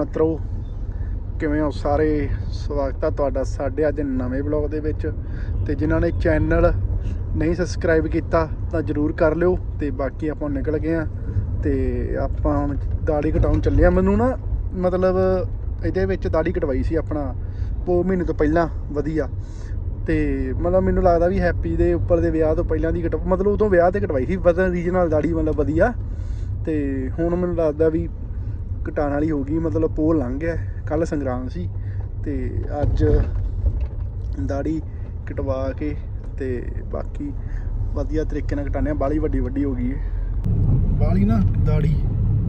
ਮਿੱਤਰੋ, ਕਿਵੇਂ ਹੋ ਸਾਰੇ? ਸਵਾਗਤ ਹੈ ਤੁਹਾਡਾ ਸਾਡੇ ਅੱਜ ਨਵੇਂ ਬਲੌਗ ਦੇ ਵਿੱਚ। ਤੇ ਜਿਨ੍ਹਾਂ ਨੇ ਚੈਨਲ ਨਹੀਂ ਸਬਸਕ੍ਰਾਈਬ ਕੀਤਾ ਤਾਂ ਜਰੂਰ ਕਰ ਲਿਓ ਤੇ ਬਾਕੀ ਆਪਾਂ ਨਿਕਲ ਗਏ ਆ। ਤੇ ਆਪਾਂ ਹੁਣ ਦਾੜੀ ਕਟਾਉਣ ਚੱਲੇ ਆ। ਮੈਨੂੰ ਨਾ ਮਤਲਬ ਇਹਦੇ ਵਿੱਚ ਦਾੜੀ ਕਟਵਾਈ ਸੀ ਆਪਣਾ ਪੋ ਮਹੀਨੇ ਤੋਂ ਪਹਿਲਾਂ। ਵਧੀਆ। ਤੇ ਮਤਲਬ ਮੈਨੂੰ ਲੱਗਦਾ ਵੀ ਹੈਪੀ ਦੇ ਉੱਪਰ ਦੇ ਵਿਆਹ ਤੋਂ ਪਹਿਲਾਂ ਦੀ ਕਟ, ਮਤਲਬ ਉਦੋਂ ਵਿਆਹ ਤੇ ਕਟਵਾਈ ਸੀ। ਬਦਨ ਰੀਜਨਲ ਦਾੜੀ ਮਤਲਬ ਵਧੀਆ। ਤੇ ਹੁਣ ਮੈਨੂੰ ਲੱਗਦਾ ਵੀ ਕਟਾਣ ਵਾਲੀ ਹੋ ਗਈ, ਮਤਲਬ ਪੋਹ ਲੰਘ ਗਿਆ। ਕੱਲ ਸੰਗਰਾਮ ਸੀ ਤੇ ਅੱਜ ਦਾੜੀ ਕਟਵਾ ਕੇ ਤੇ ਬਾਕੀ ਵਧੀਆ ਤਰੀਕੇ ਨਾਲ ਕਟਾਣੇ ਆ। ਬਾਲੀ ਵੱਡੀ ਵੱਡੀ ਹੋ ਗਈ ਹੈ ਬਾਲੀ ਨਾ ਦਾੜੀ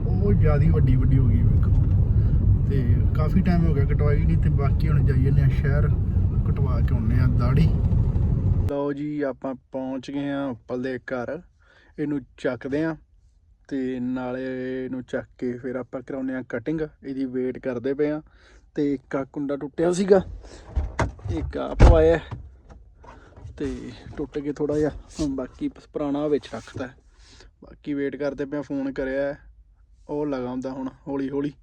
ਉਹ ਜਿਆਦੀ ਵੱਡੀ ਵੱਡੀ ਹੋ ਗਈ ਵੇਖੋ ਤੇ। ਕਾਫੀ ਟਾਈਮ ਹੋ ਗਿਆ, ਕਟਵਾਈ ਨਹੀਂ ਤੇ ਬਾਕੀ ਹੁਣ ਜਾਈਏ ਨੇ ਸ਼ਹਿਰ, ਕਟਵਾ ਕੇ ਆਉਨੇ ਆ ਦਾੜੀ ਲਓ ਜੀ, ਆਪਾਂ ਪਹੁੰਚ ਗਏ ਆ ਉੱਪਰ ਦੇ ਘਰ। ਇਹਨੂੰ ਚੱਕਦੇ ਆ। ਤੇ ਨਾਲੇ ਇਹਨੂੰ ਚੱਕ ਕੇ ਫਿਰ ਆਪਾਂ ਕਰਾਉਨੇ ਆ ਕਟਿੰਗ ਇਹਦੀ ਵੇਟ ਕਰਦੇ ਪਏ ਆ ਤੇ ਇੱਕ ਆ ਕੁੰਡਾ ਟੁੱਟਿਆ ਸੀਗਾ ਇੱਕ ਆ ਪਵਾਇਆ ਤੇ ਟੁੱਟ ਕੇ ਥੋੜਾ ਜਿਹਾ ਹੁਣ ਬਾਕੀ ਪੁਰਾਣਾ ਵਿੱਚ ਰੱਖਤਾ। ਬਾਕੀ ਵੇਟ ਕਰਦੇ ਪਏ ਆ ਫੋਨ ਕਰਿਆ। ਉਹ ਲਗਾਉਂਦਾ ਹੁਣ ਹੌਲੀ ਹੌਲੀ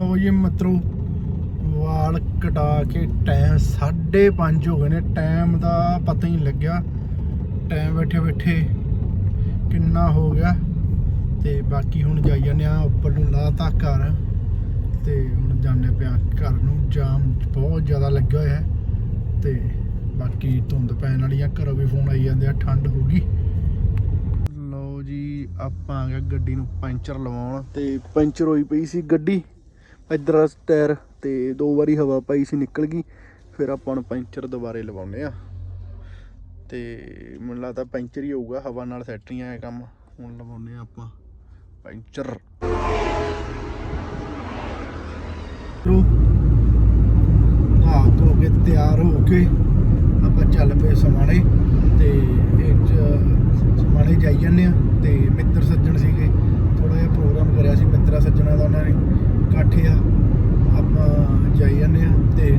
ਉਹ ਜੀ ਮਤਰੋ ਵਾਲ ਕਟਾ ਕੇ ਟਾਈਮ 5:30 ਹੋ ਗਏ ਨੇ। ਟਾਈਮ ਦਾ ਪਤਾ ਹੀ ਨਹੀਂ ਲੱਗਿਆ। ਟਾਈਮ ਬੈਠੇ ਬੈਠੇ ਕਿੰਨਾ ਹੋ ਗਿਆ। ਤੇ ਬਾਕੀ ਹੁਣ ਜਾਈ ਜਾਂਦੇ ਆ ਉੱਪਰ ਨੂੰ ਲਾਤਾ ਘਰ। ਤੇ ਹੁਣ ਜਾਂਦੇ ਪਿਆ ਘਰ ਨੂੰ। ਜਾਮ ਬਹੁਤ ਜ਼ਿਆਦਾ ਲੱਗਿਆ ਹੋਇਆ ਹੈ। ਤੇ ਬਾਕੀ ਧੁੰਦ ਪੈਣ ਵਾਲੀ ਆ। ਘਰੋਂ ਵੀ ਫੋਨ ਆਈ ਜਾਂਦੇ ਆ, ਠੰਡ ਹੋ ਗਈ। ਲਓ ਜੀ, ਆਪਾਂ ਆ ਗਏ ਗੱਡੀ ਨੂੰ ਪੈਂਚਰ ਲਵਾਉਣ। ਤੇ ਪੈਂਚਰ ਹੋਈ ਪਈ ਸੀ ਗੱਡੀ। ਇੱਧਰ ਟਾਇਰ ਤੇ ਦੋ ਵਾਰੀ ਹਵਾ ਪਾਈ ਸੀ, ਨਿਕਲ ਗਈ। ਫਿਰ ਆਪਾਂ ਨੂੰ ਪੈਂਚਰ ਦੁਬਾਰੇ ਲਵਾਉਨੇ ਆ ਤੇ ਮੈਨੂੰ ਲੱਗਦਾ ਪੈਂਚਰ ਹੀ ਹੋਊਗਾ, ਹਵਾ ਨਾਲ ਸੈੱਟ ਨਹੀਂ ਆਇਆ ਕੰਮ। ਹੁਣ ਲਵਾਉਨੇ ਆ ਆਪਾਂ ਪੈਂਚਰ। ਲੋ ਨਹਾ ਧੋ ਕੇ ਤਿਆਰ ਹੋ ਕੇ ਆਪਾਂ ਚੱਲ ਪਏ ਸਮਾਣੇ। ਤੇ ਇਹ 'ਚ ਸਮਾਣੇ ਜਾਈ ਜਾਂਦੇ ਆ ਤੇ ਮਿੱਤਰ ਸੱਜਣ ਸੀਗੇ। ਥੋੜਾ ਜਿਹਾ ਪ੍ਰੋਗਰਾਮ ਕਰਿਆ ਸੀ ਮਿੱਤਰਾ ਸੱਜਣਾ ਦਾ ਉਹਨਾਂ ਨੇ। ਇਕੱਠੇ ਆ।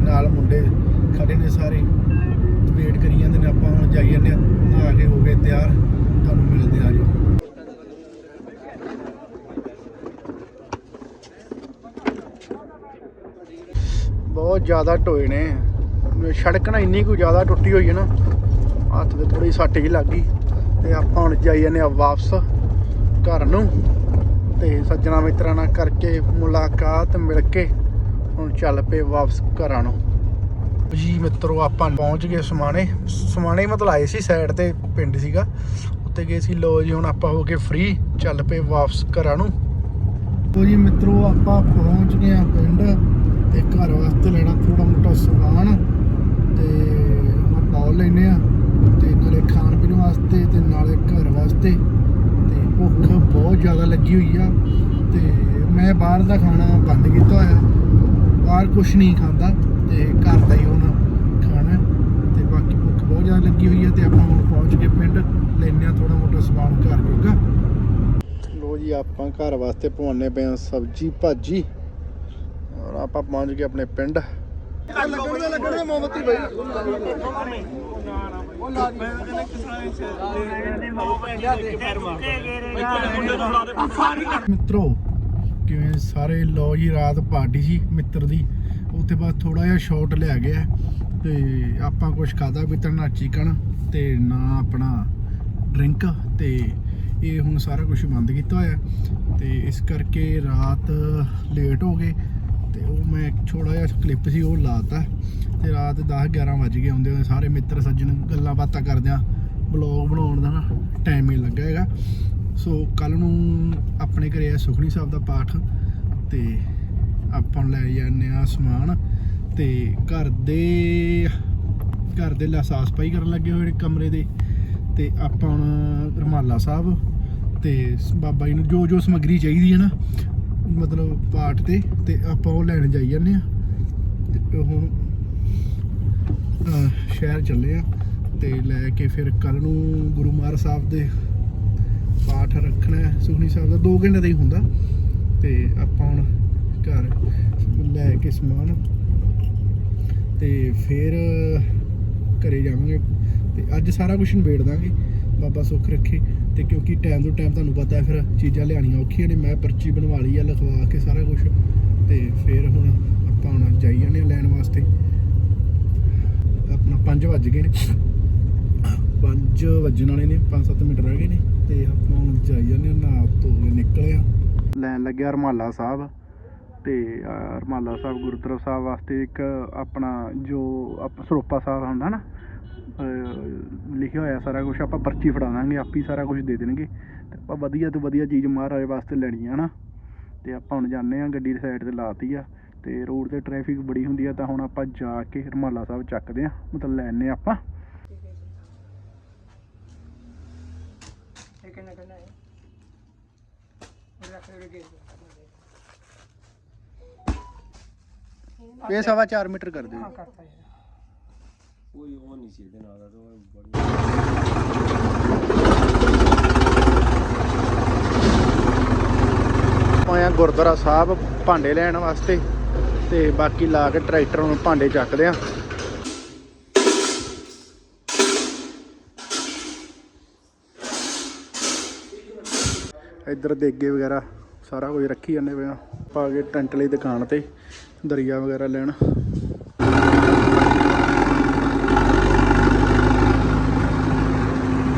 ਨਾਲ ਮੁੰਡੇ ਖੜੇ ਨੇ ਸਾਰੇ। ਵੇਟ ਕਰੀ ਜਾਂਦੇ ਨੇ, ਆਪਾਂ ਹੁਣ ਜਾਈ ਜਾਂਦੇ ਆ ਨਹਾ ਕੇ ਹੋ ਗਏ ਤਿਆਰ। ਤੁਹਾਨੂੰ ਮਿਲਦੇ ਆ ਜੋ। ਬਹੁਤ ਜ਼ਿਆਦਾ ਟੋਏ ਨੇ। ਸੜਕ ਨਾ ਇੰਨੀ ਕੁ ਜ਼ਿਆਦਾ ਟੁੱਟੀ ਹੋਈ ਹੈ ਨਾ, ਹੱਥ ਤੇ ਥੋੜੀ ਸੱਟ ਹੀ ਲੱਗ ਗਈ। ਤੇ ਆਪਾਂ ਹੁਣ ਜਾਈ ਜਾਂਦੇ ਆ ਵਾਪਸ ਘਰ ਨੂੰ। ਤੇ ਸੱਜਣਾ ਮਿੱਤਰਾਂ ਨਾਲ ਕਰਕੇ ਮੁਲਾਕਾਤ ਮਿਲ ਕੇ ਹੁਣ ਚੱਲ ਪਏ ਵਾਪਸ ਘਰਾਂ ਨੂੰ। ਜੀ ਮਿੱਤਰੋ, ਆਪਾਂ ਪਹੁੰਚ ਗਏ ਸਮਾਣੇ। ਸਮਾਣੇ ਮਤਲਬ ਆਏ ਸੀ ਸਾਈਡ ਤੇ ਪਿੰਡ ਸੀਗਾ। ਉੱਤੇ ਗਏ ਸੀ। ਲੋ ਜੀ, ਹੁਣ ਆਪਾਂ ਹੋ ਗਏ ਫ੍ਰੀ ਚੱਲ ਪਏ ਵਾਪਸ ਘਰਾਂ ਨੂੰ। ਲੋ ਜੀ ਮਿੱਤਰੋ, ਆਪਾਂ ਪਹੁੰਚ ਗਏ ਆ ਪਿੰਡ। ਤੇ ਘਰ ਵਾਸਤੇ ਲੈਣਾ ਥੋੜਾ ਮੋਟਾ ਸਮਾਨ। ਤੇ ਹੁਣ ਪਾਉ ਲੈਨੇ ਆ ਤੇ ਨਾਲੇ ਖਾਣ ਪੀਣ ਵਾਸਤੇ ਤੇ ਨਾਲੇ ਘਰ ਵਾਸਤੇ। ਤੇ ਭੁੱਖ ਬਹੁਤ ਜ਼ਿਆਦਾ ਲੱਗੀ ਹੋਈ ਆ। ਤੇ ਮੈਂ ਬਾਹਰ ਦਾ ਖਾਣਾ ਬੰਦ ਕੀਤਾ ਹੋਇਆ। ਬਾਹਰ ਕੁਝ ਨਹੀਂ ਖਾਂਦਾ ਤੇ ਘਰ ਦਾ ਹੀ ਹੁਣ ਖਾਣਾ ਤੇ ਬਾਕੀ ਭੁੱਖ ਬਹੁਤ ਜ਼ਿਆਦਾ ਲੱਗੀ ਹੋਈ ਹੈ ਤੇ ਆਪਾਂ ਹੁਣ ਪਹੁੰਚ ਕੇ ਪਿੰਡ। ਲੈਨੇ ਆ ਥੋੜਾ ਮੋਟਾ ਸਮਾਨ ਘਰ ਜੋਗਾ। ਲੋ ਜੀ, ਆਪਾਂ ਘਰ ਵਾਸਤੇ ਪਵਾਉਣੇ ਪਏ ਆ ਸਬਜੀ ਭਾਜੀ। ਔਰ ਆਪਾਂ ਪਹੁੰਚ ਗਏ ਆਪਣੇ ਪਿੰਡ। ਲੱਗਣ ਦੇ ਲੱਗਣ ਦੇ ਮੋਮਬੱਤੀ ਮਿੱਤਰੋ ਕਿਵੇਂ ਸਾਰੇ ਲੋ ਜੀ, ਰਾਤ ਪਾਰਟੀ ਸੀ ਮਿੱਤਰ ਦੀ। ਉੱਥੇ ਬਾਅਦ ਥੋੜਾ ਜਿਹਾ ਸ਼ਾਟ ਲਿਆ ਗਿਆ ਤੇ ਆਪਾਂ ਕੁਝ ਖਾਦਾ ਪੀਤਾ ਨਾ ਚਿਕਨ ਤੇ ਨਾ ਆਪਣਾ ਡਰਿੰਕ ਤੇ ਇਹ ਹੁਣ ਸਾਰਾ ਕੁਝ ਬੰਦ ਕੀਤਾ ਹੋਇਆ ਤੇ ਇਸ ਕਰਕੇ ਰਾਤ ਲੇਟ ਹੋ ਗਏ ਤੇ ਉਹ ਮੈਂ ਛੋੜਾ ਜਿਹਾ ਕਲਿੱਪ ਸੀ, ਉਹ ਲਾਤਾ ਤੇ ਰਾਤ 10 11 ਵਜ ਗਏ ਹੁੰਦੇ ਸਾਰੇ ਮਿੱਤਰ ਸੱਜਣ ਗੱਲਾਂ ਬਾਤਾਂ ਕਰਦਿਆਂ ਬਲੌਗ ਬਣਾਉਣ ਦਾ ਟਾਈਮ ਹੀ ਲੱਗਾ ਹੈਗਾ। ਸੋ ਕੱਲ ਨੂੰ ਆਪਣੇ ਘਰੇ ਆ ਸੁਖਣੀ ਸਾਹਿਬ ਦਾ ਪਾਠ ਤੇ ਆਪਾਂ ਲੈ ਜਾਂਦੇ ਆ ਸਮਾਨ ਤੇ ਘਰ ਦੇ ਘਰ ਦੇ ਲਾ ਸਾਫ਼ ਸਫ਼ਾਈ ਕਰਨ ਲੱਗੇ ਹੋਏ ਨੇ ਕਮਰੇ ਦੇ ਤੇ ਆਪਾਂ ਹੁਣ ਰਮਾਲਾ ਸਾਹਿਬ ਤੇ ਬਾਬਾ ਜੀ ਨੂੰ ਜੋ ਜੋ ਸਮੱਗਰੀ ਚਾਹੀਦੀ ਹੈ ਨਾ, ਮਤਲਬ ਪਾਠ ਤੇ ਤੇ ਆਪਾਂ ਉਹ ਲੈਣ ਜਾਈ ਜਾਂਦੇ ਆ ਤੇ ਹੁਣ ਸ਼ਹਿਰ ਚੱਲੇ ਆ ਤੇ ਲੈ ਕੇ ਫਿਰ ਕੱਲ ਨੂੰ ਗੁਰੂ ਮਹਾਰਾਜ ਸਾਹਿਬ ਦੇ ਪਾਠ ਰੱਖਣਾ ਹੈ ਸੁਖਨੀ ਸਾਹਿਬ ਦਾ 2 ਘੰਟੇ ਦਾ ਹੀ ਹੁੰਦਾ। ਤੇ ਆਪਾਂ ਹੁਣ ਘਰ ਲੈ ਕੇ ਸਮਾਨ ਤੇ ਫਿਰ ਘਰੇ ਜਾਵਾਂਗੇ। ਤੇ ਅੱਜ ਸਾਰਾ ਕੁਝ ਨਿਬੇੜ ਦਾਂਗੇ, ਬਾਬਾ ਸੁੱਖ ਰੱਖੇ। ਤੇ ਕਿਉਂਕਿ ਟਾਈਮ ਤੋਂ ਟਾਈਮ ਤੁਹਾਨੂੰ ਪਤਾ ਹੈ, ਫਿਰ ਚੀਜ਼ਾਂ ਲਿਆਉਣੀਆਂ ਔਖੀਆਂ ਨੇ, ਮੈਂ ਪਰਚੀ ਬਣਵਾ ਲਈ ਆ ਲਿਖਵਾ ਕੇ ਸਾਰਾ ਕੁਝ ਤੇ ਫਿਰ ਹੁਣ ਆਪਾਂ ਹੁਣ ਜਾਈ ਜਾਂਦੇ ਆ ਲੈਣ ਵਾਸਤੇ। ਆਪਣਾ 5 ਵੱਜ ਗਏ ਨੇ। 5 ਵੱਜਣ ਵਾਲੇ ਨੇ 5-7 ਮਿੰਟ ਰਹਿ ਗਏ ਨੇ। ਤੇ ਆਪਾਂ ਹੁਣ ਜਾਈ ਜਾਂਦੇ ਨਹਾ ਧੋ ਕੇ ਨਿਕਲੇ ਆ ਲੈਣ ਲੱਗਿਆ ਰਮਾਲਾ ਸਾਹਿਬ ਤੇ ਅਹ, ਰਮਾਲਾ ਸਾਹਿਬ ਗੁਰਦੁਆਰਾ ਸਾਹਿਬ ਵਾਸਤੇ ਇੱਕ ਆਪਣਾ ਜੋ ਆਪ ਸਰੋਪਾ ਸਾਹਿਬ ਹੁੰਦਾ ਨਾ ਲਿਖਿਆ ਹੋਇਆ ਸਾਰਾ ਕੁਝ ਆਪਾਂ ਪਰਚੀ ਫੜਾ ਦਾਂਗੇ ਆਪੀ ਸਾਰਾ ਕੁਝ ਦੇ ਦੇਣਗੇ। ਤੇ ਆਪਾਂ ਵਧੀਆ ਤੋਂ ਵਧੀਆ ਚੀਜ਼ ਮਹਾਰਾਜ ਵਾਸਤੇ ਲੈਣੀ ਆ ਨਾ। ਤੇ ਆਪਾਂ ਹੁਣ ਜਾਂਦੇ ਆ ਗੱਡੀ ਦੀ ਸਾਈਡ ਤੇ ਲਾਤੀ ਆ ਤੇ ਰੋਡ ਤੇ ਟ੍ਰੈਫਿਕ ਬੜੀ ਹੁੰਦੀ ਆ ਤਾਂ ਹੁਣ ਆਪਾਂ ਜਾ ਕੇ ਰਮਾਲਾ ਸਾਹਿਬ ਚੱਕਦੇ ਆ ਮਤਲਬ ਲੈਣੇ ਆਪਾਂ ਇਹ ਕਿੰਨਾ ਕਿੰਨਾ ਹੈ ਰੱਖ ਲੈ ਕੇ ਇਹ ਸਵਾ 4 ਮੀਟਰ ਕਰ ਦਿਓ ਹਾਂ ਕਰਤਾ ਜੀ। ਕੋਈ ਉਹ ਨਹੀਂ ਸੀ ਇਹਦੇ ਨਾਲ ਦਾ ਤੇ ਉਹ ਬੜੀ ਆਇਆ ਗੁਰਦੁਆਰਾ ਸਾਹਿਬ ਭਾਂਡੇ ਲੈਣ ਵਾਸਤੇ ਤੇ ਬਾਕੀ ਲਾ ਕੇ ਟਰੈਕਟਰ ਨੂੰ ਭਾਂਡੇ ਚੱਕਦੇ ਆ। ਇੱਧਰ ਦੇਗੇ ਵਗੈਰਾ ਸਾਰਾ ਕੁਝ ਰੱਖੀ ਜਾਂਦੇ ਪਏ ਆ। ਪਾ ਕੇ ਟੈਂਟ ਲਈ ਦੁਕਾਨ ਤੇ, ਦਰੀਆ ਵਗੈਰਾ ਲੈਣ।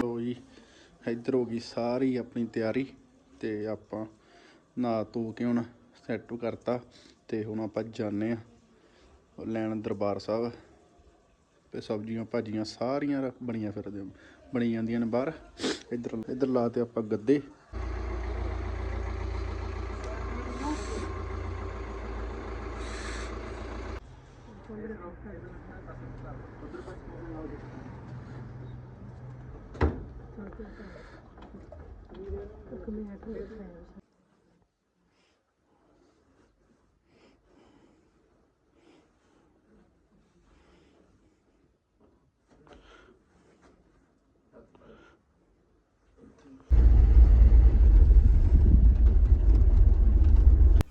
ਲੋ ਜੀ, ਇੱਧਰ ਹੋ ਗਈ ਸਾਰੀ ਆਪਣੀ ਤਿਆਰੀ ਤੇ ਆਪਾਂ ਨਹਾ ਧੋ ਕੇ ਹੁਣ ਸੈੱਟ ਕਰਤਾ ਤੇ ਹੁਣ ਆਪਾਂ ਜਾਣੇ ਆ ਲੈਣ ਦਰਬਾਰ ਸਾਹਿਬ। ਤੇ ਸਬਜ਼ੀਆਂ ਭਾਜੀਆਂ ਸਾਰੀਆਂ ਰੱਖ- ਬਣੀਆਂ ਫਿਰਦੇ ਬਣੀ ਜਾਂਦੀਆਂ ਨੇ ਬਾਹਰ। ਇੱਧਰ ਇੱਧਰ ਲਾਤੇ ਆਪਾਂ ਗੱਦੇ।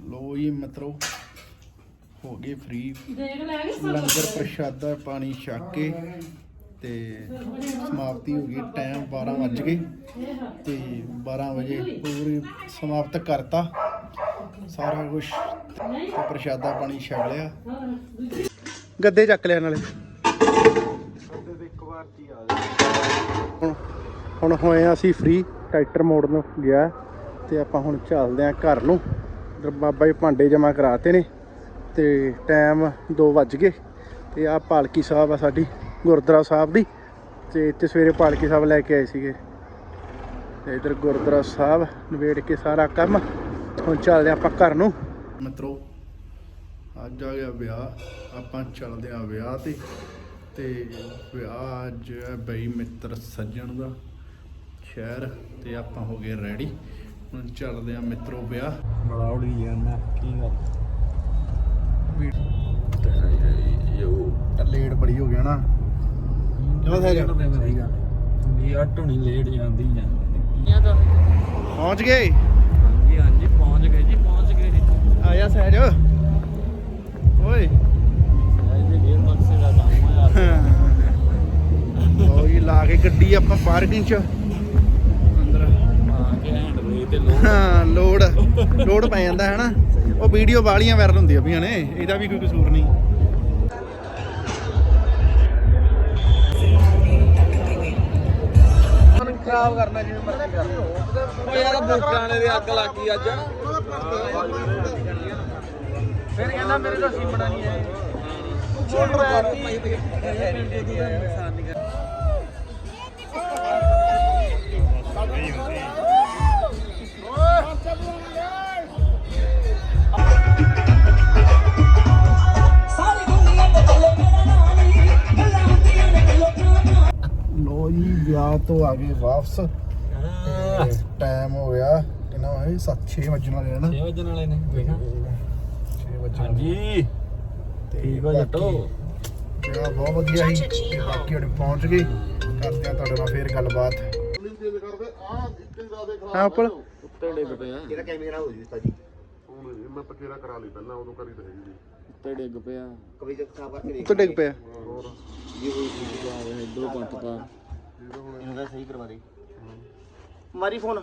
ਲੋ ਜੀ ਮਿੱਤਰੋ ਹੋ ਗਏ ਫ੍ਰੀ ਲੰਗਰ ਪ੍ਰਸ਼ਾਦਾ ਪਾਣੀ ਛਕ ਕੇ। ਤੇ ਸਮਾਪਤੀ ਹੋ ਗਈ ਟਾਈਮ 12 ਵੱਜ ਗਏ ਤੇ 12 ਵਜੇ ਪੂਰੀ ਸਮਾਪਤ ਕਰਤਾ। ਸਾਰਾ ਕੁਝ ਤੇ ਪ੍ਰਸ਼ਾਦਾ ਪਾਣੀ ਛਕ ਲਿਆ। ਗੱਦੇ ਚੱਕ ਲਿਆ ਨਾਲੇ। ਇੱਕ ਵਾਰ ਚ ਆ ਹੁਣ ਹੁਣ ਹੋਏ ਆ ਅਸੀਂ ਫ੍ਰੀ ਟਰੈਕਟਰ ਮੋੜਨ ਗਿਆ ਤੇ ਆਪਾਂ ਹੁਣ ਚੱਲਦੇ ਆ ਘਰ ਨੂੰ। ਬਾਬਾ ਜੀ ਭਾਂਡੇ ਜਮਾ ਕਰਾਤੇ ਨੇ ਤੇ ਟਾਈਮ 2 ਵੱਜ ਗਏ ਤੇ ਆ ਪਾਲਕੀ ਸਾਹਿਬ ਆ ਸਾਡੀ। ਗੁਰਦੁਆਰਾ ਸਾਹਿਬ ਦੀ ਤੇ ਇੱਥੇ ਸਵੇਰੇ ਪਾਲਕੀ ਸਾਹਿਬ ਲੈ ਕੇ ਆਏ ਸੀਗੇ। ਤੇ ਇੱਧਰ ਗੁਰਦੁਆਰਾ ਸਾਹਿਬ ਨਵੇੜ ਕੇ ਸਾਰਾ ਕੰਮ ਹੁਣ ਚੱਲਦੇ ਆਪਾਂ ਘਰ ਨੂੰ। ਮਿੱਤਰੋ ਅੱਜ ਆ ਗਿਆ ਵਿਆਹ ਆਪਾਂ ਚੱਲਦੇ ਆ ਵਿਆਹ ਤੇ। ਤੇ ਵਿਆਹ ਅੱਜ ਹੈ ਬਈ ਮਿੱਤਰ ਸੱਜਣ ਦਾ ਸ਼ਹਿਰ ਤੇ ਆਪਾਂ ਹੋ ਗਏ ਰੈਡੀ। ਹੁਣ ਚੱਲਦੇ ਆ ਮਿੱਤਰੋ ਵਿਆਹ। ਬੜਾ ਉੜੀ ਜਾਂਦਾ ਕੀ ਗੱਲ? ਲੇਟ ਬੜੀ ਹੋ ਗਿਆ ਨਾ। ਕਿਉਂ ਸਹਿਜ ਵੀ ਆਟੋ ਨਹੀਂ ਲੇਟ ਜਾਂਦੀ ਜਾਂਦੀ ਪਹੁੰਚ ਗਏ? ਹਾਂਜੀ ਹਾਂਜੀ ਪਹੁੰਚ ਗਏ ਜੀ ਪਹੁੰਚ ਗਏ ਜੀ। ਆ ਜਾ ਸਹਿਜ। ਓਏ। ਇਹ ਗੇਰ ਮਕਸਦ ਦਾ ਕੰਮ ਆ ਲੋ ਕੇ ਗੱਡੀ ਆਪਾਂ ਪਾਰਕਿੰਗ ਚ। ਅੰਦਰ ਆ ਕੇ ਹੈਂਡ ਤੇ ਹਾਂ ਲੋਡ। ਲੋਡ ਪੈ ਜਾਂਦਾ ਹੈ ਨਾ ਉਹ ਵੀਡੀਓ ਵਾਲੀਆਂ ਵਾਇਰਲ ਹੁੰਦੀਆਂ ਪਈਆਂ ਨੇ ਇਹਦਾ ਵੀ ਕੋਈ ਕਸੂਰ ਨਹੀਂ। ਖਰਾਬ ਕਰਨਾ ਜਿਵੇਂ ਮਰਜ਼ੀ ਕਰ ਉਹ ਯਾਰ ਬੂਟਾਂ ਨੇ ਦੀ ਅੱਗ ਲੱਗੀ ਅੱਜ। ਫਿਰ ਕਹਿੰਦਾ ਮੇਰੇ ਤੋਂ ਸੀਮਣਾ ਨਹੀਂ ਹੈ। ਸਾਰੀ ਤੋਂ ਆ ਗਏ ਵਾਪਸ। ਟਾਈਮ ਹੋ ਗਿਆ ਕਿੰਨਾ ਹੋਇਆ 7 6 ਵਜਣ ਵਾਲੇ ਹਨ 6 ਵਜਣ ਵਾਲੇ ਨੇ 6 ਵਜਣ ਹਾਂਜੀ। ਤੇ ਠੀਕ ਹੋ ਜੱਟੋ ਬਾਕੀ ਵਿਆਹ ਬਹੁਤ ਵਧੀਆ ਸੀ ਤੇ ਬਾਕੀ ਹੁਣ ਪਹੁੰਚ ਗਏ। ਕਰਦੇ ਆ ਤੁਹਾਡੇ ਨਾਲ ਫੇਰ ਗੱਲਬਾਤ। ਹਾਂ ਉੱਪਰ। ਟੇਡੇ ਬਟੇ ਆ। ਹੁਣ ਇਹ ਮੈਂ ਪਚੇਰਾ ਕਰਾ ਲਈ ਪਹਿਲਾਂ ਉਦੋਂ ਕਰੀ ਤਾਂ ਹੈਗੀ ਜੀ ਉੱਤੇ ਡਿੱਗ ਪਿਆ। ਕਵੀ ਕਰਕੇ ਉੱਤੇ ਡਿੱਗ ਪਿਆ। ਜੀ ਹੋਈ ਆ ਵੇ ਸਹੀ ਕਰਵਾ ਦੇ। ਮਾਰੀ ਫੋਨ।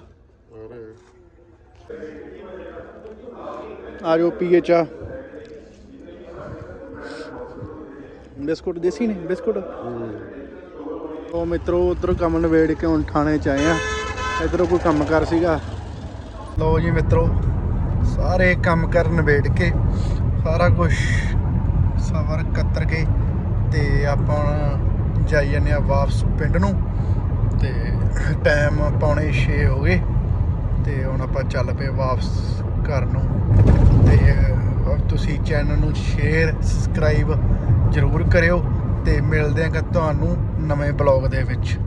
ਆ ਜਾਓ ਪੀਏ ਚਾ ਬਿਸਕੁਟ ਦੇਸੀ ਨੇ? ਬਿਸਕੁਟ? ਉਹ ਮਿੱਤਰੋ ਉਧਰ ਕੰਮ ਨਵੇੜ ਕੇ ਹੁਣ ਥਾਣੇ ਚ ਆਏ ਆ। ਇਧਰੋਂ ਕੋਈ ਕੰਮ ਕਰ ਸੀਗਾ? ਲਓ ਜੀ ਮਿੱਤਰੋ ਸਾਰੇ ਕੰਮ ਕਰ ਨਵੇੜ ਕੇ ਸਾਰਾ ਕੁਝ ਸਬਰ ਕੱਤਰ ਕੇ ਤੇ ਆਪਾਂ ਜਾਈ ਜਾਂਦੇ ਆ ਵਾਪਸ ਪਿੰਡ ਨੂੰ। ਤੇ ਟਾਈਮ ਪੌਣੇ 6 ਹੋ ਗਏ। ਤੇ ਹੁਣ ਆਪਾਂ ਚੱਲ ਪਏ ਵਾਪਸ ਘਰ ਨੂੰ। ਤੇ ਤੁਸੀਂ ਚੈਨਲ ਨੂੰ ਸ਼ੇਅਰ ਸਬਸਕ੍ਰਾਈਬ ਜ਼ਰੂਰ ਕਰਿਓ। ਤੇ ਮਿਲਦੇ ਹਾਂ ਤੁਹਾਨੂੰ ਨਵੇਂ ਬਲੌਗ ਦੇ ਵਿੱਚ।